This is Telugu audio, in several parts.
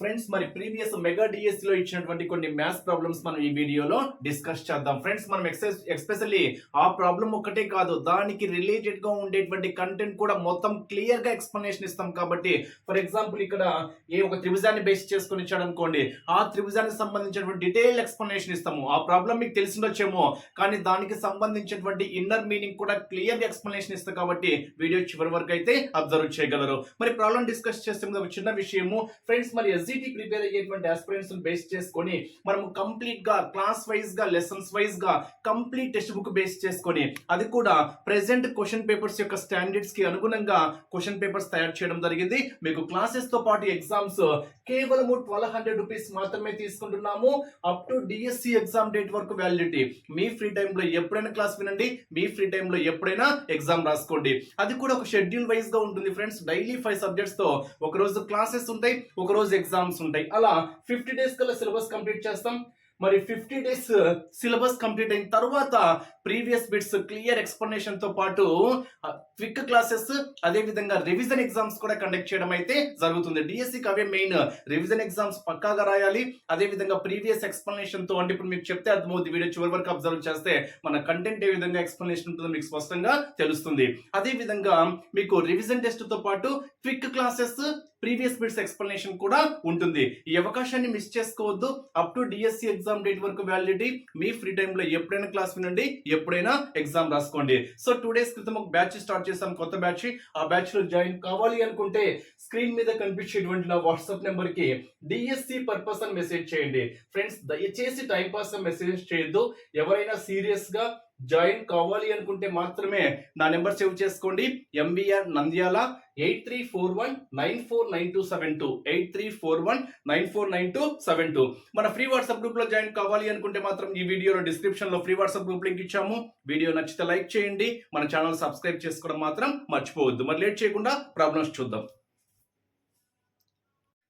ఫ్రెండ్స్ మరి ప్రీవియస్ మెగా డిఎస్సి లో ఇచ్చినటువంటి కొన్ని మ్యాథ్స్ ప్రాబ్లమ్స్ మనం ఈ వీడియోలో డిస్కస్ చేద్దాం. ఫ్రెండ్స్ మనం ఎక్స్పెషల్లీ ఆ ప్రాబ్లం ఒక్కటే కాదు దానికి రిలేటెడ్గా ఉండేటువంటి కంటెంట్ కూడా మొత్తం క్లియర్గా ఎక్స్ప్లెనేషన్ ఇస్తాం కాబట్టి ఫర్ ఎగ్జాంపుల్ ఇక్కడ ఏ ఒక త్రిభుజాన్ని బేస్ చేసుకొని ఇచ్చాడు అనుకోండి ఆ త్రిభుజానికి సంబంధించినటువంటి డీటెయిల్ ఎక్స్ప్లెనేషన్ ఇస్తాము. ఆ ప్రాబ్లం మీకు తెలిసిండొచ్చేమో కానీ దానికి సంబంధించినటువంటి ఇన్నర్ మీనింగ్ కూడా క్లియర్ ఎక్స్ప్లెనేషన్ ఇస్తాం కాబట్టి వీడియో చివరి వరకు అయితే అబ్జర్వ్ చేయగలరు. మరి ప్రాబ్లం డిస్కస్ చేస్తే ఒక చిన్న విషయము. ఫ్రెండ్స్ మరి ఎస్జిటి ప్రిపేర్ అయ్యేటువంటి ఆస్పిరెంట్స్ బేస్ చేసుకొని మనము కంప్లీట్గా క్లాస్ వైజ్గా లెసన్స్ వైజ్గా కంప్లీట్ టెక్స్ట్ బుక్ బేస్ చేసుకొని అది కూడా ప్రెసెంట్ క్వశ్చన్ పేపర్స్ యొక్క స్టాండర్డ్స్కి అనుగుణంగా క్వశ్చన్ పేపర్స్ తయారు చేయడం జరిగింది. మీకు క్లాసెస్తో పాటు ఎగ్జామ్స్ కేవలము ట్వెల్వ్ హండ్రెడ్ రూపీస్ మాత్రమే తీసుకుంటున్నాము. Up to DSC exam date వరకు వ్యాలిడిటీ మీ ఫ్రీ టైంలో ఎప్పుడైనా క్లాస్ వినండి. మీ ఫ్రీ టైంలో ఎప్పుడైనా ఎగ్జామ్ రాసుకోండి. అది కూడా ఒక షెడ్యూల్ వైజ్గా ఉంటుంది ఫ్రెండ్స్ డైలీ ఫైవ్ సబ్జెక్ట్స్తో ఒక రోజు క్లాసెస్ ఉంటాయి. ఒక రోజు ఎగ్జామ్స్ ఉంటాయి. అలా ఫిఫ్టీ డేస్ కల్లా సిలబస్ కంప్లీట్ చేస్తాం. మరి ఫిఫ్టీ డేస్ సిలబస్ కంప్లీట్ అయిన తర్వాత ప్రీవియస్ బిట్స్ క్లియర్ ఎక్స్ప్లెనేషన్తో పాటు క్విక్ క్లాసెస్ అదే విధంగా రివిజన్ ఎగ్జామ్స్ కూడా కండక్ట్ చేయడం అయితే జరుగుతుంది. డిఎస్సికి అవే మెయిన్ రివిజన్ ఎగ్జామ్స్ పక్కాగా రాయాలి. అదే విధంగా ప్రీవియస్ ఎక్స్ప్లెనేషన్తో అంటే ఇప్పుడు మీకు చెప్తే అర్థమవుతుంది వీడియో చివరి వరకు అబ్జర్వ్ చేస్తే మన కంటెంట్ ఏ విధంగా ఎక్స్ప్లెనేషన్ ఉంటుందో మీకు స్పష్టంగా తెలుస్తుంది. అదే విధంగా మీకు రివిజన్ టెస్ట్తో పాటు quick classes previous bits explanation కూడా ఉంటుంది. ఈ అవకాశాన్ని మిస్ చేసుకోవద్దు. Up to DSC exam date వరకు వ్యాలిడిటీ. మీ ఫ్రీ టైంలో ఎప్పుడైనా క్లాస్ వినండి. ఎప్పుడైనా ఎగ్జామ్ రాసుకోండి. సో టూ డేస్ క్రితం ఒక బ్యాచ్ స్టార్ట్ చేసాం కొత్త బ్యాచ్ ఆ బ్యాచ్లో జాయిన్ కావాలి అనుకుంటే స్క్రీన్ మీద కనిపించేటువంటి నా వాట్సాప్ నెంబర్కి డిఎస్సి పర్పస్ అని మెసేజ్ చేయండి. ఫ్రెండ్స్ దయచేసి టైం పాస్ మెసేజ్ చేయొద్దు. ఎవరైనా సీరియస్గా జాయిన్ కావాలి అనుకుంటే మాత్రమే నా నెంబర్ సేవ్ చేసుకోండి. MBR Nandyala eight three four one nine four nine two seven two. Eight three four one nine four nine two seven two. మన ఫ్రీ వాట్సాప్ గ్రూప్లో జాయిన్ కావాలి అనుకుంటే మాత్రం ఈ వీడియోలో డిస్క్రిప్షన్లో ఫ్రీ వాట్సాప్ గ్రూప్ లింక్ ఇచ్చాము. వీడియో నచ్చితే లైక్ చేయండి. మన ఛానల్ సబ్స్క్రైబ్ చేసుకోవడం మాత్రం మర్చిపోవద్దు. మరి లేట్ చేయకుండా ప్రాబ్లమ్స్ చూద్దాం.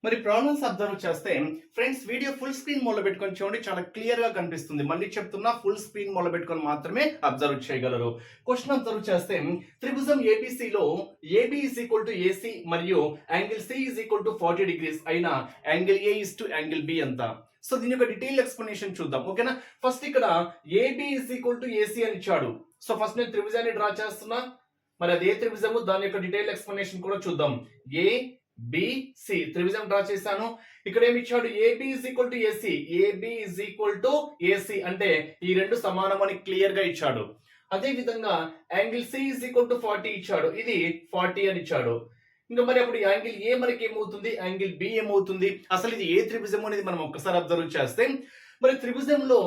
మరి ప్రాబ్లమ్స్ అబ్జర్వ్ చేస్తే ఫ్రెండ్స్ వీడియో ఫుల్ స్క్రీన్ మూల పెట్టుకొని చూడండి చాలా క్లియర్గా కనిపిస్తుంది. మళ్ళీ చెప్తున్నా ఫుల్ స్క్రీన్ మూల పెట్టుకొని మాత్రమే అబ్జర్వ్ చేయగలరు. క్వశ్చన్ అబ్జర్వ్ చేస్తే త్రిభుజం ABC AB is equal to AC మరియు angle C is equal to forty degrees అయిన angle A is to angle B ఎంత? సో దీని యొక్క డీటెయిల్ ఎక్స్ప్లెనేషన్ చూద్దాం ఓకేనా ఫస్ట్ ఇక్కడ AB is equal to AC అని ఇచ్చాడు. సో ఫస్ట్ నేను త్రిభుజాన్ని డ్రా చేస్తున్నా. మరి అది ఏ త్రిభుజము? దాని యొక్క డీటెయిల్ ఎక్స్ప్లెనేషన్ కూడా చూద్దాం. ఏ బిసి త్రిభుజం డ్రా చేశాను. ఇక్కడ ఏమి ఇచ్చాడు? AB is equal to AC AB is equal to AC అంటే ఈ రెండు సమానం అని క్లియర్గా ఇచ్చాడు. అదే విధంగా angle C is equal to forty ఇచ్చాడు. ఇది ఫార్టీ అని ఇచ్చాడు. ఇంకా మరి అప్పుడు యాంగిల్ ఏ మనకి ఏమవుతుంది? యాంగిల్ బి ఏమవుతుంది? అసలు ఇది ఏ త్రిభుజం అనేది మనం ఒక్కసారి అబ్జర్వ్ చేస్తే మరి త్రిభుజంలో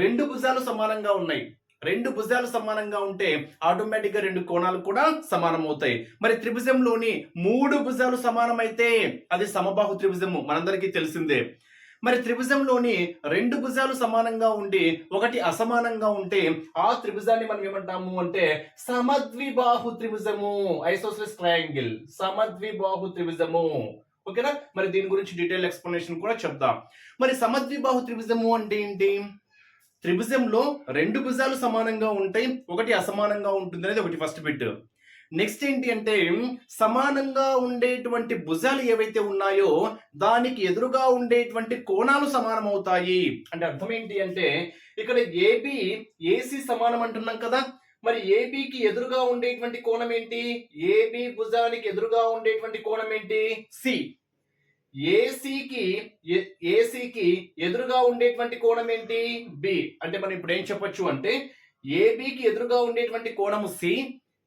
రెండు భుజాలు సమానంగా ఉన్నాయి. రెండు భుజాలు సమానంగా ఉంటే ఆటోమేటిక్గా రెండు కోణాలు కూడా సమానం అవుతాయి మరి త్రిభుజంలోని మూడు భుజాలు సమానమైతే అది సమబాహు త్రిభుజము. మనందరికీ తెలిసిందే. మరి త్రిభుజంలోని రెండు భుజాలు సమానంగా ఉండి ఒకటి అసమానంగా ఉంటే ఆ త్రిభుజాన్ని మనం ఏమంటాము అంటే సమద్విబాహు త్రిభుజము. ఐసోసెస్ ట్రయాంగిల్. సమద్విబాహు త్రిభుజము. ఓకేనా? మరి దీని గురించి డీటెయిల్ ఎక్స్ప్లెనేషన్ కూడా చెప్దాం. మరి సమద్విబాహు త్రిభుజము అంటే ఏంటి? త్రిభుజంలో రెండు భుజాలు సమానంగా ఉంటాయి ఒకటి అసమానంగా ఉంటుంది అనేది ఒకటి ఫస్ట్ బిట్ నెక్స్ట్ ఏంటి అంటే సమానంగా ఉండేటువంటి భుజాలు ఏవైతే ఉన్నాయో దానికి ఎదురుగా ఉండేటువంటి కోణాలు సమానం అవుతాయి అంటే అర్థం ఏంటి అంటే ఇక్కడ ఏబి ఏసీ సమానం అంటున్నాం కదా మరి ఏబికి ఎదురుగా ఉండేటువంటి కోణం ఏంటి? ఏబి భుజానికి ఎదురుగా ఉండేటువంటి కోణం ఏంటి? సి ఏసీకి ఏసీకి ఎదురుగా ఉండేటువంటి కోణం ఏంటి? బి అంటే మనం ఇప్పుడు ఏం చెప్పొచ్చు అంటే ఏబికి ఎదురుగా ఉండేటువంటి కోణము సి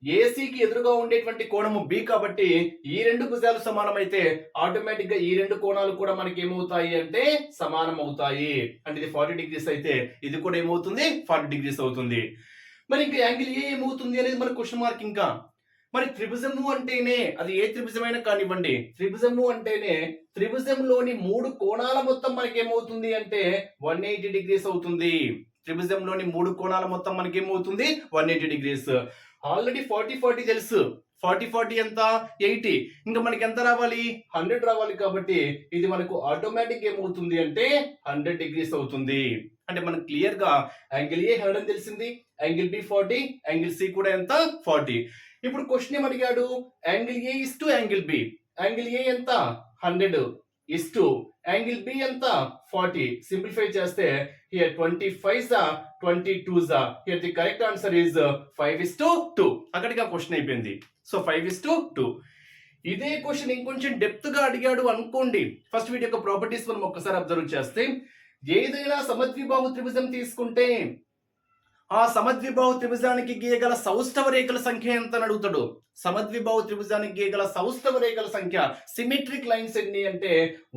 ఏసీకి ఎదురుగా ఉండేటువంటి కోణము బి కాబట్టి ఈ రెండు భుజాలు సమానమైతే ఆటోమేటిక్గా ఈ రెండు కోణాలు కూడా మనకి ఏమవుతాయి అంటే సమానం అవుతాయి అంటే ఇది ఫార్టీ డిగ్రీస్ అయితే ఇది కూడా ఏమవుతుంది? ఫార్టీ డిగ్రీస్ అవుతుంది. మరి ఇంకా యాంగిల్ ఏ ఏమవుతుంది అనేది మన క్వశ్చన్ మార్క్ ఇంకా. మరి త్రిభుజము అంటేనే అది ఏ త్రిభుజమైనా కానివ్వండి త్రిభుజము అంటేనే త్రిభుజంలోని మూడు కోణాల మొత్తం మనకి ఏమవుతుంది అంటే వన్ ఎయిటీ డిగ్రీస్ అవుతుంది. త్రిభుజంలోని మూడు కోణాల మొత్తం మనకి ఏమవుతుంది one eighty degrees already forty forty తెలుసు. ఫార్టీ ఫార్టీ ఎంత? ఎయిటీ ఇంకా మనకి ఎంత రావాలి? హండ్రెడ్ రావాలి కాబట్టి ఇది మనకు ఆటోమేటిక్ ఏమవుతుంది అంటే హండ్రెడ్ డిగ్రీస్ అవుతుంది. అంటే మనకు క్లియర్గా యాంగిల్ ఏ హండ్రెడ్ అని తెలిసింది. Angle B forty angle C కూడా ఎంత? ఫార్టీ ఇప్పుడు క్వశ్చన్ ఏం అడిగాడు angle A is to angle B. Angle A ఎంత? Hundred. Is to angle B ఎంత? ఫార్టీ. సింప్లిఫై చేస్తే హియర్ ట్వంటీ ఫైవ్ జా ట్వంటీ టూ జా here the correct answer is five is to two అక్కడికి ఆ క్వశ్చన్ అయిపోయింది. So five is to two ఇదే క్వశ్చన్ ఇంకొంచెం డెప్త్గా అడిగాడు అనుకోండి. ఫస్ట్ వీటి యొక్క ప్రాపర్టీస్ మనం ఒక్కసారి అబ్జర్వ్ చేస్తే ఏదైనా సమద్విబాహు త్రిభుజం తీసుకుంటే ఆ సమద్విభావ త్రిభుజానికి గీయగల సౌష్ఠవ రేఖల సంఖ్య ఎంత అని అడుగుతాడు? సమద్విభావ త్రిభుజానికి గీయగల సౌష్ఠవ రేఖల సంఖ్య సిమెట్రిక్ లైన్స్ ఎన్ని అంటే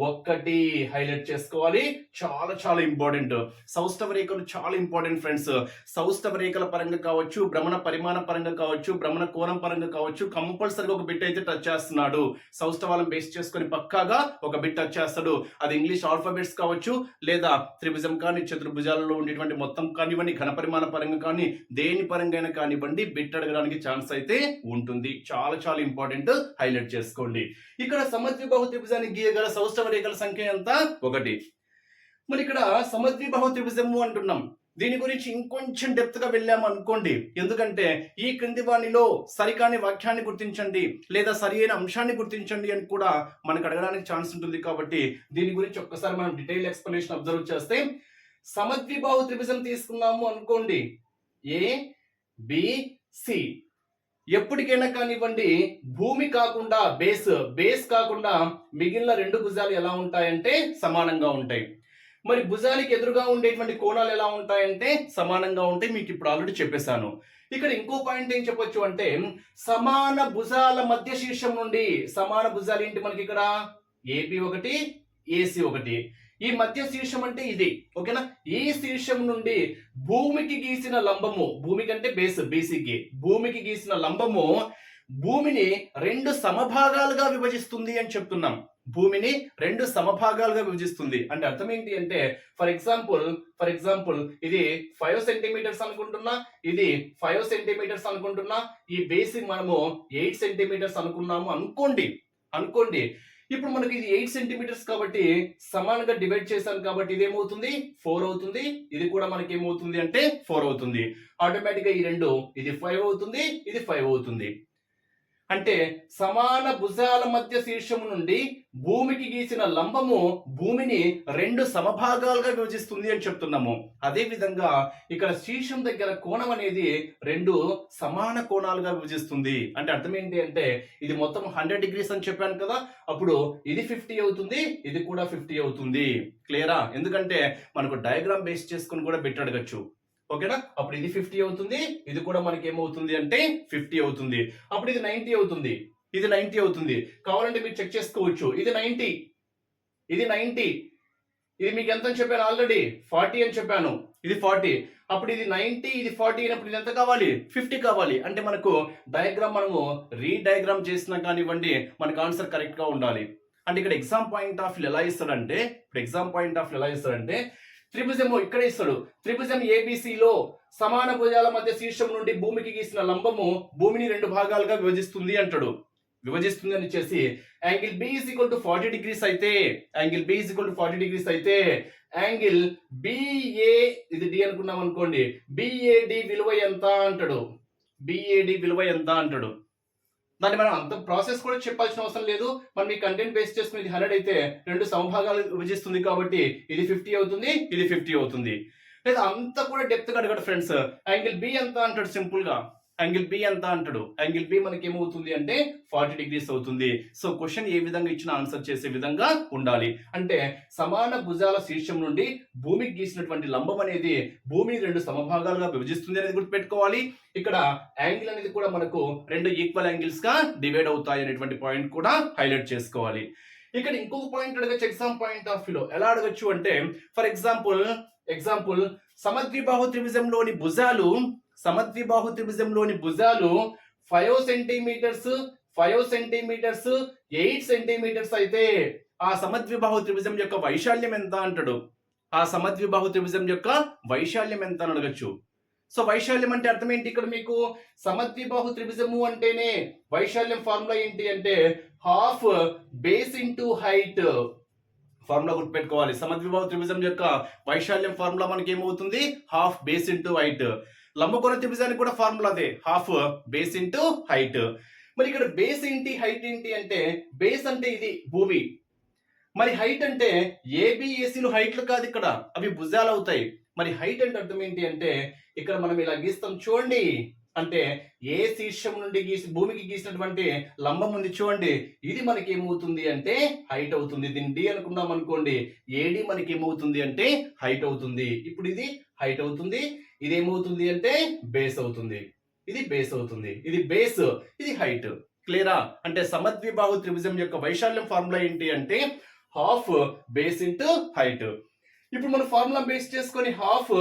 ఒక్కటి హైలైట్ చేసుకోవాలి. చాలా చాలా ఇంపార్టెంట్. సౌష్ఠవ రేఖలు చాలా ఇంపార్టెంట్ ఫ్రెండ్స్. సౌష్ఠవ రేఖల పరంగా కావచ్చు భ్రమణ పరిమాణ పరంగా కావచ్చు భ్రమణ కోణం పరంగా కావచ్చు కంపల్సరీగా ఒక బిట్ అయితే టచ్ చేస్తున్నాడు. సౌష్ఠవాలను బేస్ చేసుకొని పక్కాగా ఒక బిట్ టచ్ చేస్తాడు. అది ఇంగ్లీష్ ఆల్ఫాబెట్స్ కావచ్చు లేదా త్రిభుజం కానీ చతుర్భుజాలలో ఉండేటువంటి మొత్తం కానివ్వండి ఘనపరిమాణ పరంగా కానీ దేని పరంగా కానివ్వండి బిట్ అడగడానికి ఛాన్స్ అయితే ఉంటుంది. చాలా చాలా ఇంపార్టెంట్ హైలైట్ చేసుకోండి. ఇక్కడ సమద్విబాహు త్రిభుజాన్ని గీయగల సౌష్ఠవ రేఖల సంఖ్య ఎంత? ఒకటి. మరి ఇక్కడ సమద్విబాహు త్రిభుజము అంటున్నాం. దీని గురించి ఇంకొంచెం డెప్త్గా వెళ్ళాము అనుకోండి. ఎందుకంటే ఈ క్రింది వాణిలో సరికాని వాక్యాన్ని గుర్తించండి లేదా సరి అయిన అంశాన్ని గుర్తించండి అని కూడా మనకు అడగడానికి ఛాన్స్ ఉంటుంది కాబట్టి దీని గురించి ఒక్కసారి మనం డీటెయిల్ ఎక్స్ప్లెనేషన్ అబ్జర్వ్ చేస్తే సమద్విబాహు త్రిభుజం తీసుకున్నాము అనుకోండి. ఏ బి సి ఎప్పటికైనా కానివ్వండి భూమి కాకుండా బేస్ బేస్ కాకుండా మిగిలిన రెండు భుజాలు ఎలా ఉంటాయంటే సమానంగా ఉంటాయి. మరి భుజానికి ఎదురుగా ఉండేటువంటి కోణాలు ఎలా ఉంటాయంటే సమానంగా ఉంటాయి. మీకు ఇప్పుడు ఆల్రెడీ చెప్పేశాను. ఇక్కడ ఇంకో పాయింట్ ఏం చెప్పొచ్చు అంటే సమాన భుజాల మధ్య శీర్షం నుండి సమాన భుజాలు ఏంటి మనకి ఇక్కడ? ఏపీ ఒకటి ఏసీ ఒకటి. ఈ మధ్య శీర్షం అంటే ఇది ఓకేనా? ఈ శీర్షం నుండి భూమికి గీసిన లంబము భూమి కంటే బేస్ బేసిక్కి భూమికి గీసిన లంబము భూమిని రెండు సమభాగాలుగా విభజిస్తుంది అని చెప్తున్నాం. భూమిని రెండు సమభాగాలుగా విభజిస్తుంది. అంటే అర్థం ఏంటి అంటే ఫర్ ఎగ్జాంపుల్ ఫర్ ఎగ్జాంపుల్ ఇది ఫైవ్ సెంటీమీటర్స్ అనుకుంటున్నా ఇది ఫైవ్ సెంటీమీటర్స్ అనుకుంటున్నా ఈ బేసిక్ మనము ఎయిట్ సెంటీమీటర్స్ అనుకున్నాము అనుకోండి అనుకోండి. ఇప్పుడు మనకి ఇది ఎయిట్ సెంటీమీటర్స్ కాబట్టి సమానంగా డివైడ్ చేశాను కాబట్టి ఇదేమవుతుంది ఫోర్ అవుతుంది. ఇది కూడా మనకి ఏమవుతుంది అంటే ఫోర్ అవుతుంది. ఆటోమేటిక్గా ఈ రెండు ఇది ఫైవ్ అవుతుంది ఇది ఫైవ్ అవుతుంది. అంటే సమాన భుజాల మధ్య శీర్షము నుండి భూమికి గీసిన లంబము భూమిని రెండు సమభాగాలుగా విభజిస్తుంది అని చెప్తున్నాము. అదే విధంగా ఇక్కడ శీర్షం దగ్గర కోణం అనేది రెండు సమాన కోణాలుగా విభజిస్తుంది. అంటే అర్థం ఏంటి అంటే ఇది మొత్తం హండ్రెడ్ డిగ్రీస్ అని చెప్పాను కదా అప్పుడు ఇది ఫిఫ్టీ అవుతుంది ఇది కూడా ఫిఫ్టీ అవుతుంది. క్లియరా? ఎందుకంటే మనకు డయాగ్రామ్ బేస్ చేసుకుని కూడా పెట్టడగచ్చు అడగచ్చు. ఓకేనా? అప్పుడు ఇది ఫిఫ్టీ అవుతుంది. ఇది కూడా మనకి ఏమవుతుంది అంటే ఫిఫ్టీ అవుతుంది. అప్పుడు ఇది నైన్టీ అవుతుంది. ఇది నైన్టీ అవుతుంది. కావాలంటే మీరు చెక్ చేసుకోవచ్చు. ఇది నైన్టీ ఇది నైన్టీ ఇది మీకు ఎంత అని చెప్పాను ఆల్రెడీ ఫార్టీ అని చెప్పాను. ఇది ఫార్టీ అప్పుడు ఇది నైన్టీ ఇది ఫార్టీ అయినప్పుడు ఇది ఎంత కావాలి? ఫిఫ్టీ కావాలి. అంటే మనకు డయాగ్రామ్ మనము రీడయాగ్రామ్ చేసినా కానివ్వండి మనకు ఆన్సర్ కరెక్ట్గా ఉండాలి. అంటే ఇక్కడ ఎగ్జామ్ పాయింట్ ఆఫ్ వ్యూ ఎలా ఇస్తాడంటే ఇప్పుడు ఎగ్జామ్ పాయింట్ ఆఫ్ వ్యూ ఎలా ఇస్తాడంటే త్రిభుజము ఇక్కడ ఇస్తాడు. త్రిభుజం ఏబిసిలో సమాన భుజాల మధ్య శీర్షం నుండి భూమికి గీసిన లంబము భూమిని రెండు భాగాలుగా విభజిస్తుంది అంటాడు. విభజిస్తుంది అని చేసి angle B is equal to forty degrees అయితే angle B is equal to forty degrees అయితే యాంగిల్ బిఏ ఇది డి అనుకున్నాం అనుకోండి. బిఏడి విలువ ఎంత అంటాడు. బిఏడి విలువ ఎంత అంటాడు. దాన్ని మనం అంత ప్రాసెస్ కూడా చెప్పాల్సిన అవసరం లేదు. మనం ఈ కంటెంట్ బేస్ చేసుకుని ఇది హండ్రెడ్ అయితే రెండు సమభాగాలు విభజిస్తుంది కాబట్టి ఇది ఫిఫ్టీ అవుతుంది ఇది ఫిఫ్టీ అవుతుంది. లేదా అంత కూడా డెప్త్ అడగడు ఫ్రెండ్స్ యాంగిల్ బి ఎంత అంటాడు సింపుల్గా యాంగిల్ బి ఎంత అంటాడు? యాంగిల్ బి మనకి ఏమవుతుంది అంటే ఫార్టీ డిగ్రీస్ అవుతుంది. సో క్వశ్చన్ ఏ విధంగా ఇచ్చిన ఆన్సర్ చేసే విధంగా ఉండాలి. అంటే సమాన భుజాల శీర్షం నుండి భూమికి గీసినటువంటి లంబం అనేది భూమిని రెండు సమభాగాలుగా విభజిస్తుంది అనేది గుర్తుపెట్టుకోవాలి. ఇక్కడ యాంగిల్ అనేది కూడా మనకు రెండు ఈక్వల్ యాంగిల్స్గా డివైడ్ అవుతాయి అనేటువంటి పాయింట్ కూడా హైలైట్ చేసుకోవాలి. ఇక్కడ ఇంకొక పాయింట్ అడగచ్చు ఎగ్జామ్ పాయింట్ ఆఫ్ వ్యూలో ఎలా అడగచ్చు అంటే ఫర్ ఎగ్జాంపుల్ ఎగ్జాంపుల్ సమద్విబాహు త్రిభుజంలోని భుజాలు సమద్విబాహు త్రిభుజంలోని భుజాలు five centimetres five centimetres eight centimetres అయితే ఆ సమద్విబాహు త్రిభుజం యొక్క వైశాల్యం ఎంత అంటాడు? ఆ సమద్విబాహు త్రిభుజం యొక్క వైశాల్యం ఎంత అని అడగచ్చు. సో వైశాల్యం అంటే అర్థం ఏంటి ఇక్కడ మీకు? సమద్విబాహు త్రిభుజము అంటేనే వైశాల్యం ఫార్ములా ఏంటి అంటే half base into height. Formula గుర్తుపెట్టుకోవాలి. సమద్విబాహు త్రిభుజం యొక్క వైశాల్యం ఫార్ములా మనకి ఏమవుతుంది హాఫ్ బేస్ ఇంటూ హైట్. లంబకోణ త్రిభుజానికి కూడా ఫార్ములా అదే. Half base into height. మరి ఇక్కడ బేస్ ఏంటి హైట్ ఏంటి అంటే బేస్ అంటే ఇది భూమి. మరి హైట్ అంటే ఏబిఎస్సీలు హైట్లు కాదు ఇక్కడ. అవి భుజాలు అవుతాయి. మరి హైట్ అంటే అర్థం ఏంటి అంటే ఇక్కడ మనం ఇలా గీస్తాం చూడండి. అంటే ఏ శీర్షం నుండి గీసి భూమికి గీసినటువంటి లంబం ఉంది చూడండి. ఇది మనకి ఏమవుతుంది అంటే హైట్ అవుతుంది. దీన్ని డి అనుకున్నాం అనుకోండి. ఏడి మనకి ఏమవుతుంది అంటే హైట్ అవుతుంది. ఇప్పుడు ఇది హైట్ అవుతుంది. ఇది ఏమవుతుంది అంటే బేస్ అవుతుంది. ఇది బేస్ అవుతుంది. ఇది బేస్ ఇది హైట్ క్లియరా అంటే సమద్విబాహు త్రిభుజం యొక్క వైశాల్యం ఫార్ములా ఏంటి అంటే హాఫ్ బేస్ ఇంటూ హైట్ ఇప్పుడు మనం ఫార్ములా బేస్ చేసుకొని హాఫ్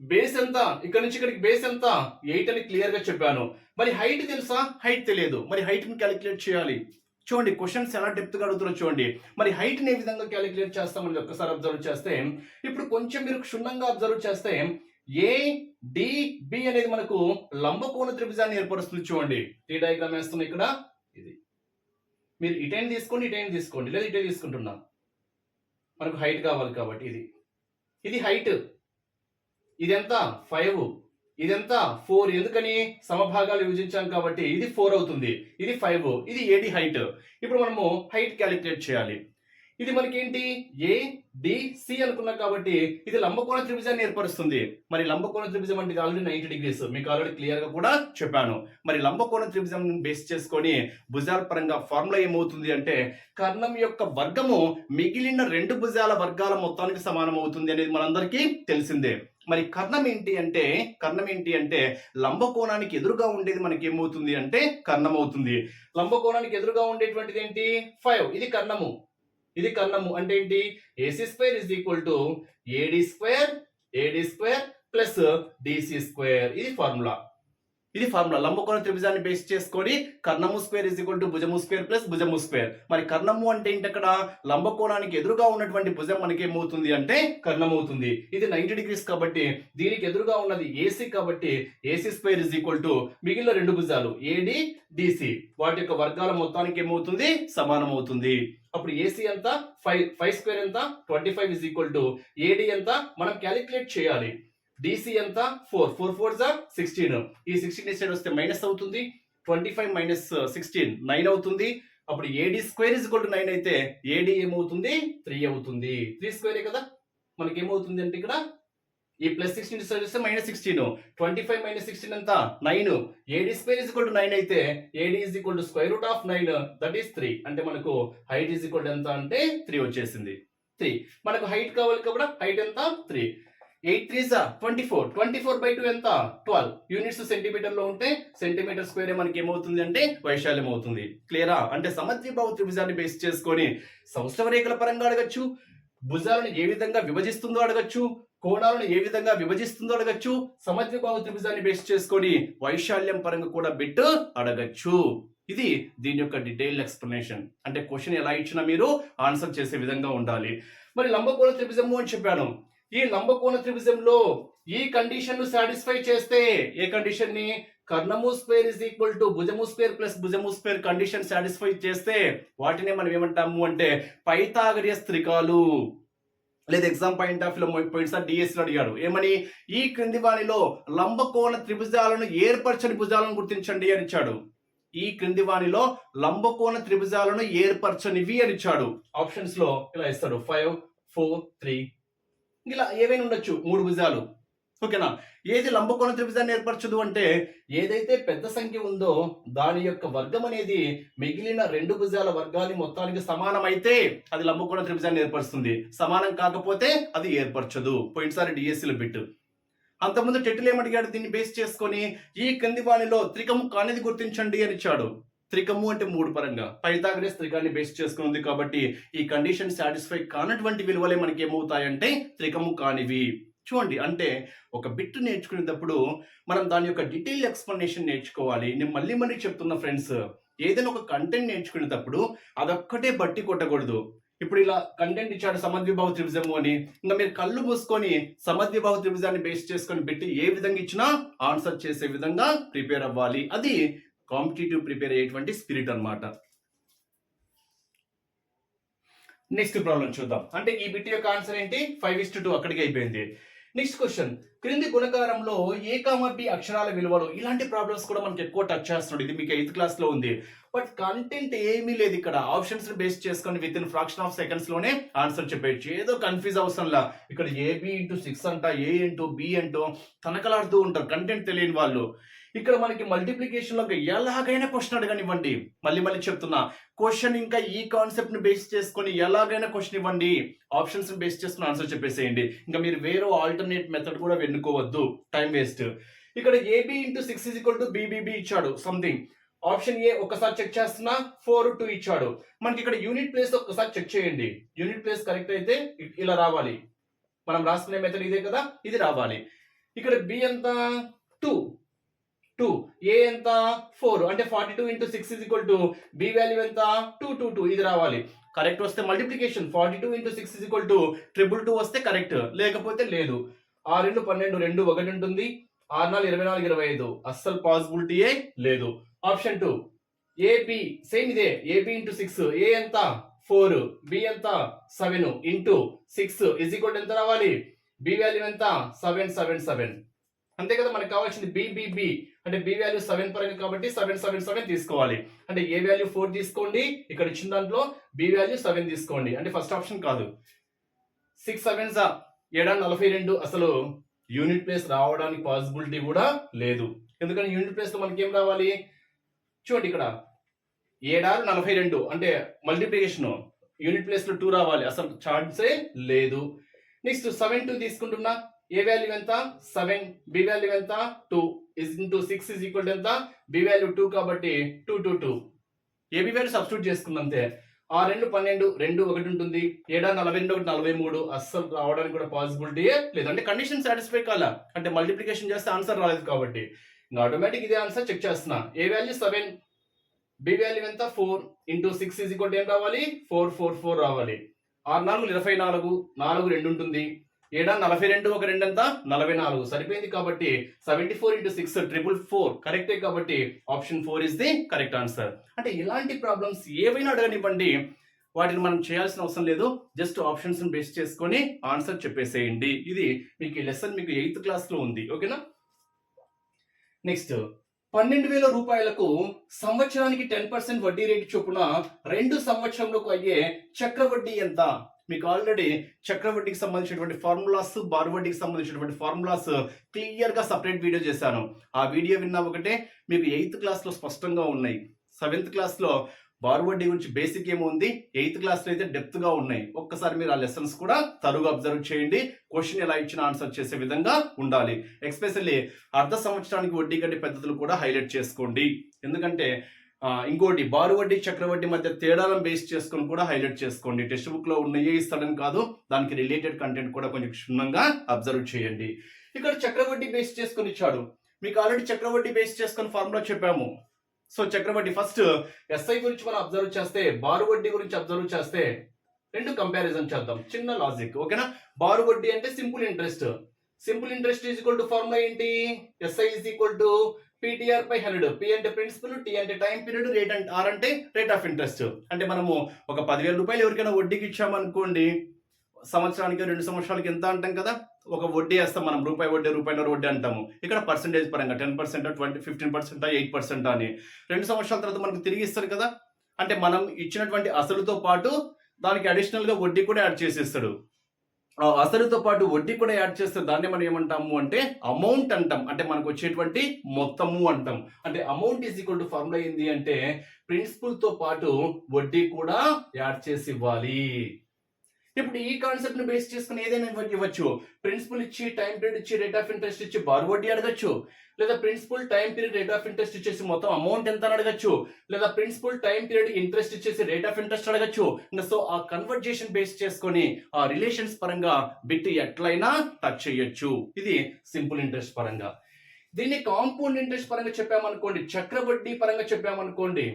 బేస్ ఎంత? ఇక్కడ నుంచి ఇక్కడికి బేస్ ఎంత? ఎయిట్ అని క్లియర్గా చెప్పాను. మరి హైట్ తెలుసా? హైట్ తెలియదు. మరి హైట్ని క్యాలిక్యులేట్ చేయాలి. చూడండి క్వశ్చన్స్ ఎలా డెప్త్గా అడుగుతారో చూడండి. మరి హైట్ని ఏ విధంగా క్యాలిక్యులేట్ చేస్తామని ఒక్కసారి అబ్జర్వ్ చేస్తే ఇప్పుడు కొంచెం మీరు క్షుణ్ణంగా అబ్జర్వ్ చేస్తే ఏ డి బి అనేది మనకు లంబకోణ త్రిభుజాన్ని ఏర్పరుస్తుంది చూడండి. టీ డయాగ్రామ్ వేస్తున్నాం ఇక్కడ. ఇది. మీరు ఇటైన్ తీసుకోండి ఇటైన్ తీసుకోండి. లేదా ఇటే తీసుకుంటున్నాం. మనకు హైట్ కావాలి కాబట్టి ఇది. ఇది హైట్ ఇది ఎంత ఫైవ్ ఇదంతా ఫోర్ ఎందుకని? సమభాగాలు విభజించాం కాబట్టి ఇది ఫోర్ అవుతుంది. ఇది ఫైవ్ ఇది ఏడి హైట్? ఇప్పుడు మనము హైట్ క్యాలిక్యులేట్ చేయాలి. ఇది మనకేంటి? ఏ డి సి అనుకున్నాం కాబట్టి ఇది లంబకోణ త్రిభుజాన్ని ఏర్పరుస్తుంది. మరి లంబకోణ త్రిభుజం అంటే ఇది ఆల్రెడీ నైన్టీ డిగ్రీస్ మీకు ఆల్రెడీ క్లియర్గా కూడా చెప్పాను. మరి లంబకోణ త్రిభుజం బేస్ చేసుకొని భుజాల పరంగా ఫార్ములా ఏమవుతుంది అంటే కర్ణం యొక్క వర్గము మిగిలిన రెండు భుజాల వర్గాల మొత్తానికి సమానం అవుతుంది అనేది మనందరికీ తెలిసిందే. మరి కర్ణం ఏంటి అంటే కర్ణం ఏంటి అంటే లంబకోణానికి ఎదురుగా ఉండేది మనకి ఏమవుతుంది అంటే కర్ణం అవుతుంది లంబకోణానికి ఎదురుగా ఉండేటువంటిది ఏంటి? ఫైవ్. ఇది కర్ణము. ఇది కర్ణము. అంటే ఏంటి? AC square is equal to AD square AD square plus DC square ఇది ఫార్ములా ఇది ఫార్ములా. లంబకోణ త్రిభుజాన్ని బేస్ చేసుకొని కర్ణము స్క్వేర్ ఇస్ ఈక్వల్ టు భుజము స్క్వేర్ ప్లస్ భుజము స్క్వేర్. మరి కర్ణము అంటే ఏంటి అక్కడ లంబకోణానికి ఎదురుగా ఉన్నటువంటి భుజం మనకి ఏమవుతుంది అంటే కర్ణం అవుతుంది ఇది నైన్టీ డిగ్రీస్ కాబట్టి దీనికి ఎదురుగా ఉన్నది ఏసీ కాబట్టి AC square is equal to మిగిలిన రెండు భుజాలు ఏడి డిసి వాటి యొక్క వర్గాల మొత్తానికి ఏమవుతుంది? సమానం అవుతుంది అప్పుడు ఏసీ ఎంత? ఫైవ్ ఫైవ్ స్క్వేర్ ఎంత? Twenty five is equal to AD ఎంత? మనం క్యాలిక్యులేట్ చేయాలి. డిసి ఎంత? ఫోర్ ఫోర్ ఫోర్ జా సిక్స్టీన్ ఈ సిక్స్టీన్ సైడ్ వస్తే మైనస్ అవుతుంది. Twenty five minus sixteen nine అవుతుంది. అప్పుడు AD square is gold to nine అయితే ఏడి ఏమవుతుంది? త్రీ అవుతుంది. త్రీ స్క్వేరే కదా? మనకి ఏమవుతుంది అంటే ఇక్కడ? ఈ ప్లస్ సిక్స్టీన్ సైడ్ వస్తే minus sixteen twenty five minus sixteen ఎంత nine AD square is equal to nine అయితే AD is equal to square root of nine that is three అంటే మనకు హైట్ ఈజ్ ఈక్వల్ ఎంత? అంటే త్రీ వచ్చేసింది. త్రీ మనకు హైట్ కావాలి కాబట్టి హైట్ ఎంత? త్రీ ఎయిట్ త్రీ జా twenty four. Twenty four by two ఎంత? ట్వెల్వ్. యూనిట్స్ సెంటీమీటర్లో ఉంటే సెంటీమీటర్ స్క్వేర్ మనకి ఏమవుతుంది అంటే వైశాల్యం అవుతుంది క్లియరా అంటే సమద్విబాహు త్రిభుజాన్ని బేస్ చేసుకొని సౌష్ఠవ రేఖల పరంగా అడగచ్చు. భుజాలను ఏ విధంగా విభజిస్తుందో అడగచ్చు. కోణాలను ఏ విధంగా విభజిస్తుందో అడగచ్చు. సమద్విబాహు త్రిభుజాన్ని బేస్ చేసుకొని వైశాల్యం పరంగా కూడా బిట్ అడగచ్చు. ఇది దీని యొక్క డీటెయిల్ ఎక్స్ప్లెనేషన్ అంటే క్వశ్చన్ ఎలా ఇచ్చినా మీరు ఆన్సర్ చేసే విధంగా ఉండాలి. మరి లంబగోళ త్రిభుజము అని చెప్పాను. ఈ లంబకోణ త్రిభుజంలో ఈ కండిషన్ను సాటిస్ఫై చేస్తే ఏ కండిషన్ని? కర్ణము స్క్వేర్ ఇస్ ఈక్వల్ టు భుజము స్క్వేర్ ప్లస్ భుజము స్క్వేర్ కండిషన్ సాటిస్ఫై చేస్తే వాటినే మనం ఏమంటాము అంటే పైతాగరియ త్రికాలు. లేదా ఎగ్జామ్ పాయింట్ ఆఫ్ పాయింట్స్ పోయినసారి డిఎస్ అడిగాడు. ఏమని? ఈ క్రింది వాణిలో లంబకోణ త్రిభుజాలను ఏర్పరచని భుజాలను గుర్తించండి అని ఇచ్చాడు. ఈ క్రింది వాణిలో లంబకోణ త్రిభుజాలను ఏర్పరచనివి అని ఇచ్చాడు. ఆప్షన్స్లో ఇలా ఇస్తాడు. ఫైవ్ ఫోర్ త్రీ ఇలా ఏవైనా ఉండొచ్చు మూడు భుజాలు. ఓకేనా? ఏది లంబకోణ త్రిభుజాన్ని ఏర్పరచదు అంటే ఏదైతే పెద్ద సంఖ్య ఉందో దాని యొక్క వర్గం అనేది మిగిలిన రెండు భుజాల వర్గాన్ని మొత్తానికి సమానమైతే అది లంబకోణ త్రిభుజాన్ని ఏర్పరుస్తుంది. సమానం కాకపోతే అది ఏర్పరచదు. పోయినసారి డిఎస్సీలో బిట్టు అంతకుముందు టెట్లు ఏమడిగాడు దీన్ని బేస్ చేసుకొని ఈ కింది వాణిలో త్రికము కానిది గుర్తించండి అని ఇచ్చాడు. త్రికము అంటే మూడు పరంగా. పైథాగరస్ త్రికాన్ని బేస్ చేసుకుని ఉంది కాబట్టి ఈ కండిషన్ సాటిస్ఫై కానటువంటి విలువలే మనకి ఏమవుతాయంటే త్రికము కానివి. చూడండి అంటే ఒక బిట్ నేర్చుకునేటప్పుడు మనం దాని యొక్క డీటెయిల్ ఎక్స్ప్లెనేషన్ నేర్చుకోవాలి. నేను మళ్ళీ మళ్ళీ చెప్తున్నా ఫ్రెండ్స్ ఏదైనా ఒక కంటెంట్ నేర్చుకునేటప్పుడు అదొక్కటే బట్టి కొట్టకూడదు. ఇప్పుడు ఇలా కంటెంట్ ఇచ్చాడు సమద్విభావ త్రిభుజము అని ఇంకా మీరు కళ్ళు మూసుకొని సమద్విభావ త్రిభుజాన్ని బేస్ చేసుకొని పెట్టి ఏ విధంగా ఇచ్చినా ఆన్సర్ చేసే విధంగా ప్రిపేర్ అవ్వాలి. అది కాంపిటేటివ్ ప్రిపేర్ అయ్యేటువంటి స్పిరిట్ అన్నమాట. నెక్స్ట్ ప్రాబ్లం చూద్దాం. అంటే ఈ బిట్ యొక్క ఆన్సర్ ఏంటి? ఫైవ్ ఇస్ టూ అక్కడికి అయిపోయింది. Next question. క్రింది గుణకారంలో ఏ కామ బి అక్షరాల విలువలు? ఇలాంటి ప్రాబ్లమ్స్ కూడా మనకి ఎక్కువ టచ్ చేస్తున్నాడు. ఇది మీకు ఎయిత్ క్లాస్లో ఉంది. బట్ కంటెంట్ ఏమీ లేదు ఇక్కడ. ఆప్షన్స్ బేస్ చేసుకొని విత్ ఇన్ ఫ్రాక్షన్ ఆఫ్ సెకండ్స్లోనే ఆన్సర్ చెప్పేయచ్చు. ఏదో కన్ఫ్యూజ్ అవసరంలా. ఇక్కడ ఏబి ఇంటూ సిక్స్ అంట ఏ ఇంటూ బి అంటూ తనకలాడుతూ ఉంటారు. కంటెంట్ తెలియని వాళ్ళు. ఇక్కడ మనకి మల్టిప్లికేషన్లో ఎలాగైనా క్వశ్చన్ అడగనివ్వండి. మళ్ళీ మళ్ళీ చెప్తున్నా క్వశ్చన్ ఇంకా ఈ కాన్సెప్ట్ని బేస్ చేసుకొని ఎలాగైనా క్వశ్చన్ ఇవ్వండి. ఆప్షన్స్ని బేస్ చేసుకుని ఆన్సర్ చెప్పేసేయండి. ఇంకా మీరు వేరే ఆల్టర్నేట్ మెథడ్ కూడా వెన్నుకోవద్దు. టైం వేస్ట్ ఇక్కడ AB into six is equal to BBB ఇచ్చాడు. సంథింగ్ ఆప్షన్ ఏ ఒకసారి చెక్ చేస్తున్నా ఫోర్ టూ ఇచ్చాడు. మనకి ఇక్కడ యూనిట్ ప్లేస్ ఒకసారి చెక్ చేయండి. యూనిట్ ప్లేస్ కరెక్ట్ అయితే ఇలా రావాలి. మనం రాసుకునే మెథడ్ ఇదే కదా? ఇది రావాలి. ఇక్కడ బి ఎంత? టూ టూ ఏ ఎంత? ఫోర్ అంటే forty two into six is equal to B value ఎంత? టూ టూ టూ ఇది రావాలి. కరెక్ట్ వస్తే multiplication forty two into six is equal to triple two వస్తే కరెక్ట్ లేకపోతే లేదు. ఆరు రెండు పన్నెండు రెండు ఒకటి ఉంటుంది. ఆరు నాలుగు ఇరవై నాలుగు ఇరవై ఐదు. అస్సలు పాసిబిలిటీయే లేదు. ఆప్షన్ టూ ఏపీ సేమ్ ఇదే. ఏపీ ఇంటూ సిక్స్ ఏ ఎంత? ఫోర్ బి ఎంత? Seven into six is equal ఎంత రావాలి? బి వాల్యూ ఎంత? సెవెన్ సెవెన్ సెవెన్ అంతే కదా మనకు కావాల్సింది బిబిబి అంటే బి వాల్యూ సెవెన్ పరంగా కాబట్టి సెవెన్ సెవెన్ సెవెన్ తీసుకోవాలి. అంటే ఏ వాల్యూ ఫోర్ తీసుకోండి. ఇక్కడ ఇచ్చిన దాంట్లో బి వాల్యూ సెవెన్ తీసుకోండి. అంటే ఫస్ట్ ఆప్షన్ కాదు. సిక్స్ సెవెన్ ఏడా? నలభై రెండు. అసలు యూనిట్ ప్లేస్ రావడానికి పాసిబిలిటీ కూడా లేదు. ఎందుకంటే యూనిట్ ప్లేస్లో మనకి ఏం రావాలి? చూడండి ఇక్కడ. ఏడారు నలభై రెండు. అంటే మల్టిప్లికేషన్ యూనిట్ ప్లేస్లో టూ రావాలి. అసలు ఛాన్సే లేదు. నెక్స్ట్ సెవెన్ టూ తీసుకుంటున్నా. ఏ వాల్యూ ఎంత? సెవెన్ బి వాల్యూ ఎంత? Two is into six is equal ఎంత? బి వాల్యూ టూ కాబట్టి two two two AB value substitute చేసుకుందాం అంతే. ఆ రెండు పన్నెండు రెండు ఒకటి ఉంటుంది. ఏడా నలభై రెండు ఒకటి నలభై మూడు. అస్సలు రావడానికి కూడా పాసిబిలిటీ లేదు. అంటే కండిషన్ సాటిస్ఫై కాలా? అంటే మల్టిప్లికేషన్ చేస్తే ఆన్సర్ రాలేదు కాబట్టి. నేను ఆటోమేటిక్ ఇదే ఆన్సర్ చెక్ చేస్తున్నా. A value seven B value ఎంత? Four into six is equal ఏం రావాలి? ఫోర్ ఫోర్ ఫోర్ రావాలి. ఆరు నాలుగు ఇరవై నాలుగు. నాలుగు రెండు ఉంటుంది. ఏడా? నలభై రెండు ఒక రెండు ఎంత? నలభై నాలుగు. సరిపోయింది కాబట్టి seventy four into six triple four కరెక్టే కాబట్టి option four is the correct answer అంటే ఇలాంటి ప్రాబ్లమ్స్ ఏవైనా అడగనివ్వండి. వాటిని మనం చేయాల్సిన అవసరం లేదు. జస్ట్ ఆప్షన్స్ బేస్ చేసుకొని ఆన్సర్ చెప్పేసేయండి. ఇది మీకు ఈ లెసన్ మీకు ఎయిత్ క్లాస్లో ఉంది. ఓకేనా నెక్స్ట్ పన్నెండు వేల రూపాయలకు సంవత్సరానికి టెన్ పర్సెంట్ వడ్డీ రేటు చొప్పున రెండు సంవత్సరంలోకి అయ్యే చక్రవడ్డీ ఎంత? మీకు ఆల్రెడీ చక్రవడ్డీకి సంబంధించినటువంటి ఫార్ములాస్ బారు వడ్డీకి సంబంధించినటువంటి ఫార్ములాస్ క్లియర్గా సపరేట్ వీడియో చేశాను. ఆ వీడియో విన్నా ఒకటే మీకు ఎయిత్ క్లాస్లో స్పష్టంగా ఉన్నాయి. సెవెంత్ క్లాస్లో లో వడ్డీ గురించి బేసిక్ ఏమో ఉంది. ఎయిత్ క్లాస్లో అయితే డెప్త్గా ఉన్నాయి. ఒక్కసారి మీరు ఆ లెసన్స్ కూడా తరుగా అబ్జర్వ్ చేయండి. క్వశ్చన్ ఎలా ఇచ్చిన ఆన్సర్ చేసే విధంగా ఉండాలి. ఎక్స్పెషల్లీ అర్ధ సంవత్సరానికి వడ్డీ కట్టే పద్ధతులు కూడా హైలైట్ చేసుకోండి. ఎందుకంటే ఇంకోటి బారువడ్డీ చక్రవడ్డీ మధ్య తేడాలను బేస్ చేసుకొని కూడా హైలైట్ చేసుకోండి. టెక్స్ట్ బుక్లో ఉన్నాయే ఇస్తాడని కాదు దానికి రిలేటెడ్ కంటెంట్ కూడా కొంచెం క్షుణ్ణంగా అబ్జర్వ్ చేయండి. ఇక్కడ చక్రవడ్డీ బేస్ చేసుకొని ఇచ్చాడు. మీకు ఆల్రెడీ చక్రవడ్డీ బేస్ చేసుకొని ఫార్ములా చెప్పాము. సో చక్రవడ్డీ ఫస్ట్ ఎస్ఐ గురించి మనం అబ్జర్వ్ చేస్తే బారు వడ్డీ గురించి అబ్జర్వ్ చేస్తే రెండు కంపారిజన్ చేద్దాం. చిన్న లాజిక్ ఓకేనా? బారు వడ్డీ అంటే simple interest. Simple interest is equal to formula ఏంటి? SI is equal to PTR pi hundred P అంటే ప్రిన్సిపల్ టీ అంటే టైం పీరియడ్ రేట్ అంటే ఆర్ అంటే రేట్ ఆఫ్ ఇంట్రెస్ట్ అంటే మనము ఒక పదివేల రూపాయలు ఎవరికైనా వడ్డీకి ఇచ్చామనుకోండి సంవత్సరానికి రెండు సంవత్సరాలకి ఎంత అంటాం కదా? ఒక వడ్డీ వేస్తాం మనం రూపాయి వడ్డీ రూపాయిన్నర వడ్డీ అంటాము. ఇక్కడ పర్సెంటేజ్ పరంగా ten percent twenty fifteen percent eight percent అని. రెండు సంవత్సరాల తర్వాత మనకు తిరిగి ఇస్తారు కదా? అంటే మనం ఇచ్చినటువంటి అసలుతో పాటు దానికి అడిషనల్గా వడ్డీ కూడా యాడ్ చేసేస్తాడు. అసలుతో పాటు వడ్డీ కూడా యాడ్ చేస్తే దాన్ని మనం ఏమంటాము అంటే అమౌంట్ అంటాం. అంటే మనకు వచ్చేటువంటి మొత్తము అంటాం. అంటే amount is equal to formula ఏంది అంటే ప్రిన్సిపల్తో పాటు వడ్డీ కూడా యాడ్ చేసి ఇవ్వాలి. ఇప్పుడు ఈ కాన్సెప్ట్ను బేస్ చేసుకుని ఏదైనా ఇవ్వచ్చు. ప్రిన్సిపల్ ఇచ్చి టైం పీరియడ్ ఇచ్చి రేట్ ఆఫ్ ఇంట్రెస్ట్ ఇచ్చి బార్ వడ్డీ అడగచ్చు. లేదా principal time period rate of interest ఇచ్చేసి మొత్తం అమౌంట్ ఎంత అని అడగచ్చు. లేదా ప్రిన్సిపల్ టైం పీరియడ్ ఇంట్రెస్ట్ ఇచ్చేసి రేట్ ఆఫ్ ఇంట్రెస్ట్ అడగచ్చు. సో ఆ కన్వర్జేషన్ బేస్ చేసుకొని ఆ రిలేషన్స్ పరంగా బిట్ ఎట్లయినా టచ్ చేయొచ్చు. ఇది సింపుల్ ఇంట్రెస్ట్ పరంగా. దీన్ని కాంపౌండ్ ఇంట్రెస్ట్ పరంగా చెప్పామనుకోండి చక్రవడ్డీ పరంగా చెప్పామనుకోండి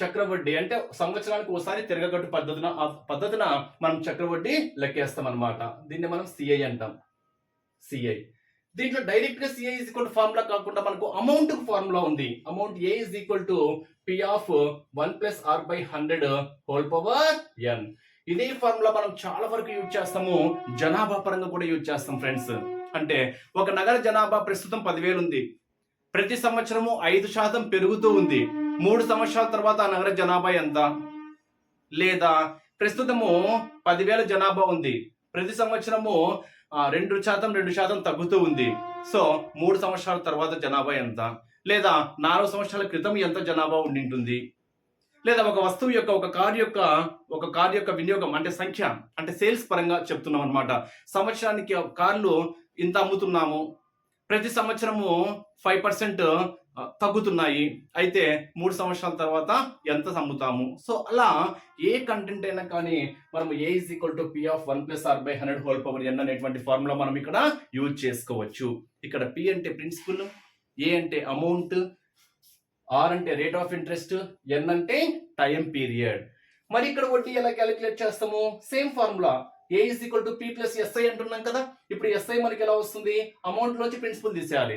చక్రవడ్డీ అంటే సంవత్సరానికి ఒకసారి తిరగగట్టు పద్ధతిన ఆ పద్ధతిన మనం చక్రవడ్డీ లెక్కేస్తాం అనమాట దీన్ని మనం సిఐ అంటాం. సిఐ దీంట్లో డైరెక్ట్గా సిఐ ఈజ్ ఈక్వల్ ఫార్ములా కాకుండా మనకు అమౌంట్ ఫార్ములా ఉంది. Amount A is equal to P of one plus R by hundred whole power N ఇదే ఫార్ములా మనం చాలా వరకు యూజ్ చేస్తాము. జనాభా పరంగా కూడా యూజ్ చేస్తాం ఫ్రెండ్స్ అంటే ఒక నగర జనాభా ప్రస్తుతం పదివేలు ఉంది. ప్రతి సంవత్సరము ఐదు శాతం పెరుగుతూ ఉంది. మూడు సంవత్సరాల తర్వాత ఆ నగర జనాభా ఎంత? లేదా ప్రస్తుతము పదివేల జనాభా ఉంది. ప్రతి సంవత్సరము రెండు శాతం రెండు శాతం తగ్గుతూ ఉంది. సో మూడు సంవత్సరాల తర్వాత జనాభా ఎంత? లేదా నాలుగు సంవత్సరాల క్రితం ఎంత జనాభా ఉండింటుంది? లేదా ఒక వస్తువు యొక్క ఒక కార్ యొక్క ఒక కార్ యొక్క వినియోగం అంటే సంఖ్య అంటే సేల్స్ పరంగా చెప్తున్నాం అనమాట సంవత్సరానికి కార్లు ఇంత అమ్ముతున్నాము. ప్రతి సంవత్సరము ఫైవ్ పర్సెంట్ తగ్గుతున్నాయి. అయితే మూడు సంవత్సరాల తర్వాత ఎంత అమ్ముతాము సో అలా ఏ కంటెంట్ అయినా కానీ మనం A is equal to P of one plus R by hundred whole power N అనేటువంటి ఫార్ములా మనం ఇక్కడ యూజ్ చేసుకోవచ్చు. ఇక్కడ పి అంటే ప్రిన్సిపల్ ఏ అంటే అమౌంట్ ఆర్ అంటే రేట్ ఆఫ్ ఇంట్రెస్ట్ ఎన్ అంటే టైం పీరియడ్ మరి ఇక్కడ వడ్డీ ఎలా క్యాలిక్యులేట్ చేస్తాము? Same formula A is equal to P plus SI అంటున్నాం కదా ఇప్పుడు ఎస్ఐ మనకి ఎలా వస్తుంది? అమౌంట్ లోంచి ప్రిన్సిపల్ తీసేయాలి.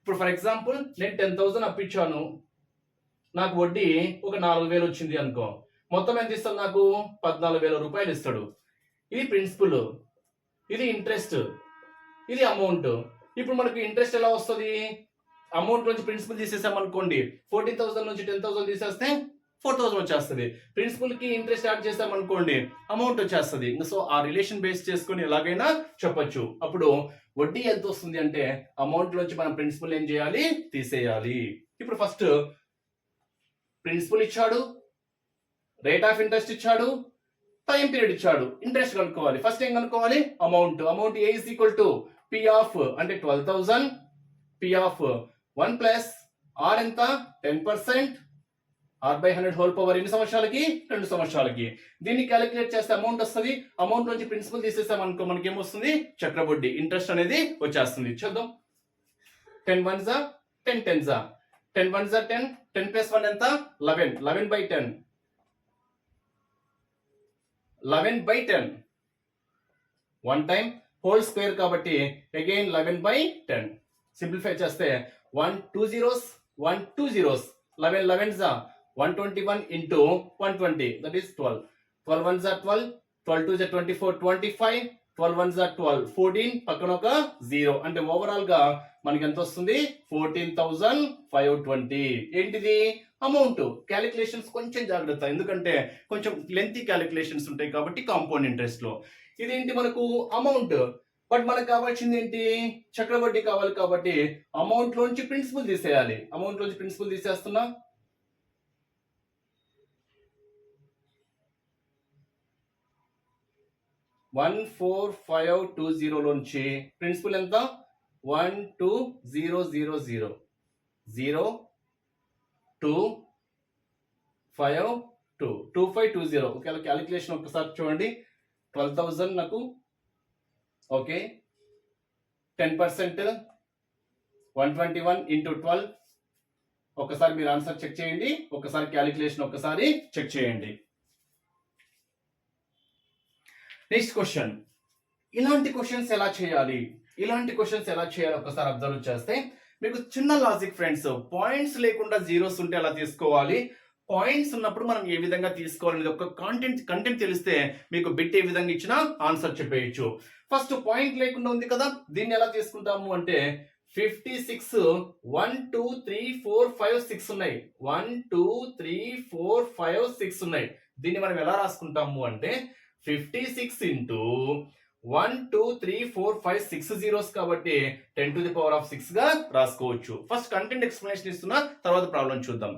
ఇప్పుడు ఫర్ ఎగ్జాంపుల్ నేను టెన్ థౌసండ్ అప్పించాను నాకు వడ్డీ ఒక నాలుగు వేలు వచ్చింది అనుకో. మొత్తం ఎంత ఇస్తాడు నాకు? పద్నాలుగు వేల రూపాయలు ఇస్తాడు. ఇది ప్రిన్సిపల్ ఇది ఇంట్రెస్ట్ ఇది అమౌంట్ ఇప్పుడు మనకి ఇంట్రెస్ట్ ఎలా వస్తుంది? అమౌంట్ నుంచి ప్రిన్సిపల్ తీసేసాం అనుకోండి ఫోర్టీన్ థౌసండ్ నుంచి టెన్ థౌసండ్ తీసేస్తే ఫోర్ థౌసండ్ వచ్చేస్తుంది. ప్రిన్సిపల్కి ఇంట్రెస్ట్ యాడ్ చేసాం అనుకోండి అమౌంట్ వచ్చేస్తుంది సో ఆ రిలేషన్ బేస్ చేసుకొని ఎలాగైనా చెప్పొచ్చు. అప్పుడు వడ్డీ ఎంత వస్తుంది అంటే అమౌంట్ నుంచి మనం ప్రిన్సిపల్ ఏం చేయాలి? తీసేయాలి. ఇప్పుడు ఫస్ట్ ప్రిన్సిపల్ ఇచ్చాడు రేట్ ఆఫ్ ఇంట్రెస్ట్ ఇచ్చాడు టైం పీరియడ్ ఇచ్చాడు. ఇంట్రెస్ట్ కనుక్కోవాలి. ఫస్ట్ ఏం కనుక్కోవాలి? Amount amount A is equal to P of అంటే twelve thousand P of one plus R ఎంత? Ten percent R by hundred whole power ఎన్ని సంవత్సరాలకి? రెండు సంవత్సరాలకి. దీన్ని క్యాలిక్యులేట్ చేస్తే అమౌంట్ వస్తుంది. అమౌంట్ నుంచి ప్రిన్సిపల్ తీసేస్తాం అనుకో మనకి ఏమొస్తుంది చక్రబొడ్డి. ఇంట్రెస్ట్ అనేది వచ్చేస్తుంది. చూద్దాం. టెన్ వన్ జా టెన్ టెన్ జా టెన్ వన్ జా టెన్ టెన్ ప్లస్ వన్ ఎంత? Eleven eleven by ten eleven by ten one time whole square కాబట్టి again eleven by ten simplify చేస్తే one two zeros one two zeros eleven eleven జా one twenty one into one twenty that is twelve twelve one jar twelve twelve two jar twenty four twenty five twelve one jar twelve fourteen పక్కన ఒక జీరో అంటే ఓవరాల్గా మనకి ఎంత వస్తుంది? ఫోర్టీన్ థౌజండ్ ఫైవ్ ట్వంటీ ఏంటిది? అమౌంట్ క్యాలిక్యులేషన్స్ కొంచెం జాగ్రత్త. ఎందుకంటే కొంచెం లెంతీ క్యాలిక్యులేషన్స్ ఉంటాయి కాబట్టి కాంపౌండ్ ఇంట్రెస్ట్లో. ఇదేంటి మనకు? అమౌంట్ బట్ మనకు కావాల్సింది ఏంటి? చక్రవడ్డీ కావాలి కాబట్టి అమౌంట్ లోంచి ప్రిన్సిపల్ తీసేయాలి. అమౌంట్ లోంచి ప్రిన్సిపల్ తీసేస్తున్నా? వన్ ఫోర్ ఫైవ్ టూ జీరోలోంచి ప్రిన్సిపల్ ఎంత? One two zero zero zero zero two five two two five two zero ఒకవేళ క్యాలిక్యులేషన్ ఒకసారి చూడండి. ట్వెల్వ్ థౌజండ్ నాకు okay ten percent one twenty one into twelve ఒకసారి మీరు ఆన్సర్ చెక్ చేయండి. ఒకసారి క్యాలిక్యులేషన్ ఒకసారి చెక్ చేయండి. నెక్స్ట్ క్వశ్చన్ ఇలాంటి క్వశ్చన్స్ ఎలా చేయాలి? ఇలాంటి క్వశ్చన్స్ ఎలా చేయాలి? ఒకసారి అబ్జర్వ్ చేస్తే మీకు చిన్న లాజిక్ ఫ్రెండ్స్ పాయింట్స్ లేకుండా జీరోస్ ఉంటే ఎలా తీసుకోవాలి? పాయింట్స్ ఉన్నప్పుడు మనం ఏ విధంగా తీసుకోవాలి ఒక కంటెంట్ కంటెంట్ తెలిస్తే మీకు బిట్ ఏ విధంగా ఇచ్చినా ఆన్సర్ చెప్పేయచ్చు. ఫస్ట్ పాయింట్ లేకుండా ఉంది కదా దీన్ని ఎలా తీసుకుంటాము అంటే fifty six one two three four five six ఉన్నాయి. One two three four five six ఉన్నాయి. దీన్ని మనం ఎలా రాసుకుంటాము అంటే fifty six into one two three four five six zeros కాబట్టి ten to the power of సిక్స్గా రాసుకోవచ్చు. ఫస్ట్ కంటెంట్ ఎక్స్ప్లెనేషన్ ఇస్తున్నా తర్వాత ప్రాబ్లం చూద్దాం.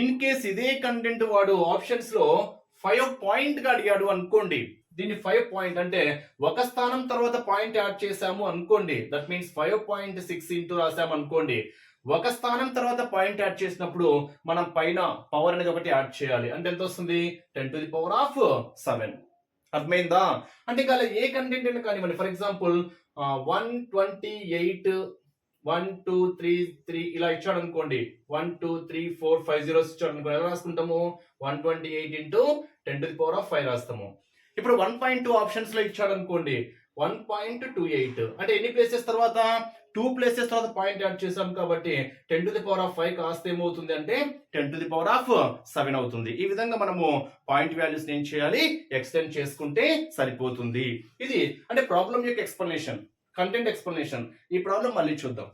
ఇన్ కేస్ ఇదే కంటెంట్ వాడు ఆప్షన్స్లో ఫైవ్ పాయింట్గా అడిగాడు అనుకోండి దీన్ని ఫైవ్ పాయింట్ అంటే ఒక స్థానం తర్వాత పాయింట్ యాడ్ చేసాము అనుకోండి that means five point six into రాసాము అనుకోండి ఒక స్థానం తర్వాత పాయింట్ యాడ్ చేసినప్పుడు మనం పైన పవర్ అనేది ఒకటి యాడ్ చేయాలి. అంటే ఎంత వస్తుంది? Ten to the power of seven అర్థమైందా? అంటే ఇంకా ఏ కంటెంట్ అయినా కానివ్వండి for example one twenty eight one two three three ఇలా ఇచ్చాడు అనుకోండి one two three four five zeros ఇచ్చాడు అనుకోండి ఎలా రాసుకుంటాము? One twenty eight into ten to the power of five రాస్తాము. ఇప్పుడు వన్ పాయింట్ టూ ఆప్షన్స్లో ఇచ్చాడు అనుకోండి వన్ పాయింట్ టూ ఎయిట్ అంటే ఎన్ని ప్లేసెస్ తర్వాత? టూ ప్లేసెస్ తర్వాత పాయింట్ యాడ్ చేసాం కాబట్టి ten to the power of five కాస్త ఏమవుతుంది అంటే ten to the power of seven అవుతుంది. ఈ విధంగా మనము పాయింట్ వాల్యూస్ ఏం చేయాలి? ఎక్స్టెండ్ చేసుకుంటే సరిపోతుంది. ఇది అంటే ప్రాబ్లం యొక్క ఎక్స్ప్లెనేషన్ కంటెంట్ ఎక్స్ప్లెనేషన్ ఈ ప్రాబ్లం మళ్ళీ చూద్దాం.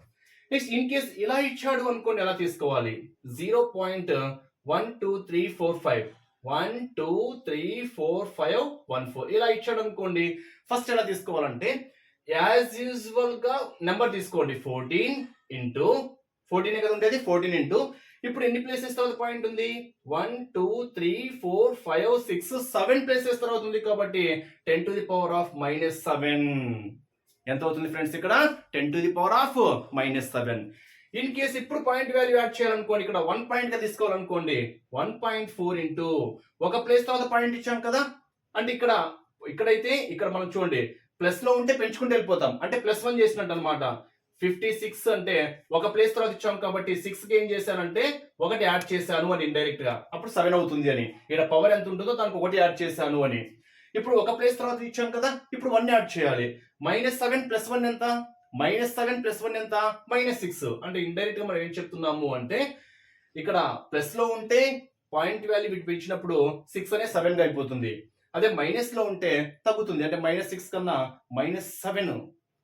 నెక్స్ట్ ఇన్ కేస్ ఇలా ఇచ్చాడు అనుకోండి ఎలా తీసుకోవాలి? Zero point one two three four five one two three four five one four ఇలా ఇచ్చాడు అనుకోండి ఫస్ట్ ఎలా తీసుకోవాలంటే యాజ్ యూజువల్గా నెంబర్ తీసుకోండి. ఫోర్టీన్ ఇంటూ ఫోర్టీన్ కదా ఉండేది? ఫోర్టీన్ ఇంటూ ఇప్పుడు ఎన్ని ప్లేసెస్ తర్వాత పాయింట్ ఉంది? One two three four five six seven places తర్వాత ఉంది కాబట్టి ten to the power of minus seven ఎంత అవుతుంది ఫ్రెండ్స్ ఇక్కడ? Ten to the power of minus seven in case ఇప్పుడు పాయింట్ వాల్యూ యాడ్ చేయాలనుకోండి ఇక్కడ వన్ పాయింట్గా తీసుకోవాలనుకోండి. వన్ పాయింట్ ఫోర్ ఇంటూ ఒక ప్లేస్ తర్వాత పాయింట్ ఇచ్చాం కదా? అంటే ఇక్కడ ఇక్కడైతే ఇక్కడ మనం చూడండి. ప్లస్లో ఉంటే పెంచుకుంటూ వెళ్ళిపోతాం. అంటే ప్లస్ వన్ చేసినట్టు అనమాట ఫిఫ్టీ సిక్స్ అంటే ఒక ప్లేస్ తర్వాత ఇచ్చాం కాబట్టి సిక్స్కి ఏం చేశానంటే ఒకటి యాడ్ చేశాను అని ఇండైరెక్ట్గా. అప్పుడు సెవెన్ అవుతుంది అని. ఇక్కడ పవర్ ఎంత ఉంటుందో దానికి ఒకటి యాడ్ చేశాను అని. ఇప్పుడు ఒక ప్లేస్ తర్వాత ఇచ్చాం కదా ఇప్పుడు వన్ యాడ్ చేయాలి. మైనస్ సెవెన్ ప్లస్ వన్ ఎంత? మైనస్ సెవెన్ ప్లస్ వన్ ఎంత? మైనస్ సిక్స్ అంటే ఇండైరెక్ట్గా మనం ఏం చెప్తున్నాము అంటే ఇక్కడ ప్లస్లో ఉంటే పాయింట్ వాల్యూ వీటి పెంచినప్పుడు సిక్స్ అనే సెవెన్గా అయిపోతుంది. అదే మైనస్లో ఉంటే తగ్గుతుంది. అంటే మైనస్ సిక్స్ కన్నా మైనస్ సెవెన్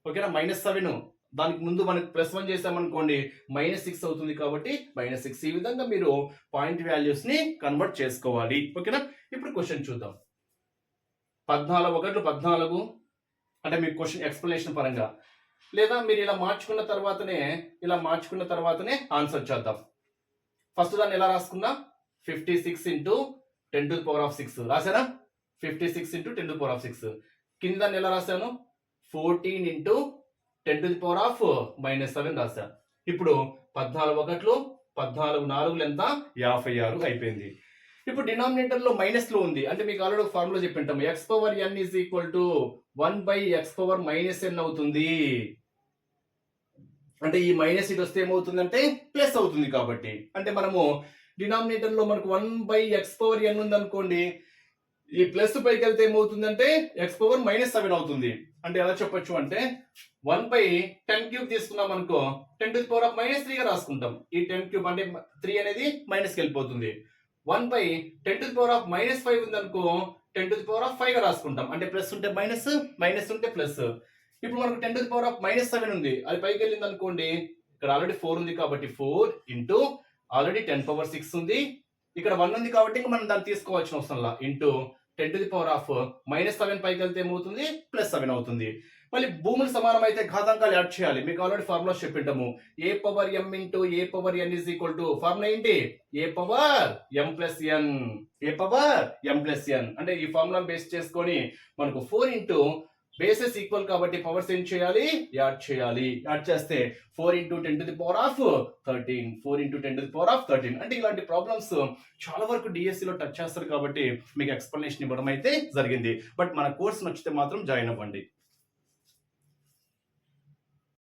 ఓకేనా మైనస్ సెవెన్ దానికి ముందు మనకి ప్లస్ వన్ చేసామనుకోండి మైనస్ సిక్స్ అవుతుంది కాబట్టి మైనస్ సిక్స్ ఈ విధంగా మీరు పాయింట్ వాల్యూస్ని కన్వర్ట్ చేసుకోవాలి. ఓకేనా ఇప్పుడు క్వశ్చన్ చూద్దాం. పద్నాలుగు ఒకటి పద్నాలుగు అంటే మీ క్వశ్చన్ ఎక్స్ప్లెనేషన్ పరంగా. లేదా మీరు ఇలా మార్చుకున్న తర్వాతనే ఇలా మార్చుకున్న తర్వాతనే ఆన్సర్ చేద్దాం. ఫస్ట్ దాన్ని ఎలా రాసుకున్నా? Fifty six into ten to power of six రాసారా fifty six into ten to power of six కింద ఎలా రాశాను? Fourteen into ten to the power of minus seven రాశా. ఇప్పుడు పద్నాలుగు ఒకట్లు పద్నాలుగు నాలుగులు ఎంత యాభై ఆరు అయిపోయింది. ఇప్పుడు డినామినేటర్లో మైనస్లో ఉంది. అంటే మీకు already formula చెప్పింటాము. X power N is equal to one by X power minus N అవుతుంది. అంటే ఈ మైనస్ ఇటు వస్తే ఏమవుతుందంటే ప్లస్ అవుతుంది కాబట్టి. అంటే మనము డినామినేటర్లో మనకు one by X power N ఉంది అనుకోండి ఈ ప్లస్ పైకి వెళ్తే ఏమవుతుందంటే ఎక్స్ పవర్ మైనస్ సెవెన్ అవుతుంది. అంటే ఎలా చెప్పొచ్చు అంటే వన్ బై టెన్ క్యూబ్ తీసుకున్నాం అనుకో ten to power of minus త్రీగా రాసుకుంటాం. ఈ టెన్ క్యూబ్ అంటే త్రీ అనేది మైనస్కి వెళ్ళిపోతుంది. One by ten to power of minus five ఉంది అనుకో టెన్ టు పవర్ ఆఫ్ ఫైవ్గా రాసుకుంటాం. అంటే ప్లస్ ఉంటే మైనస్ మైనస్ ఉంటే ప్లస్ ఇప్పుడు మనకు ten to power of minus seven ఉంది. అది పైకి వెళ్ళింది అనుకోండి ఇక్కడ ఆల్రెడీ ఫోర్ ఉంది కాబట్టి four into already ten power six ఉంది. ఇక్కడ వన్ ఉంది కాబట్టి ఇంకా మనం దాన్ని తీసుకోవాల్సిన అవసరం into ten to the power of minus seven పైకి వెళ్తే ఏమవుతుంది? ప్లస్ సెవెన్ అవుతుంది. మళ్ళీ భూములు సమానం అయితే ఘాతాంకాలు యాడ్ చేయాలి. మీకు already formula చెప్పింటాము. A power m into a power n is equal to formula ఏంటి? A power m plus n a power m plus n అంటే ఈ ఫార్ములా బేస్ చేసుకొని మనకు ఫోర్ ఇంటూ బేసెస్ ఈక్వల్ కాబట్టి పవర్స్ ఏం చేయాలి? యాడ్ చేయాలి. యాడ్ చేస్తే four into ten to the power of thirteen four into ten to the power of thirteen అంటే ఇలాంటి ప్రాబ్లమ్స్ చాలా వరకు డిఎస్సి లో టచ్ చేస్తారు కాబట్టి మీకు ఎక్స్ప్లెనేషన్ ఇవ్వడం అయితే జరిగింది. బట్ మన కోర్స్ నచ్చితే మాత్రం జాయిన్ అవ్వండి.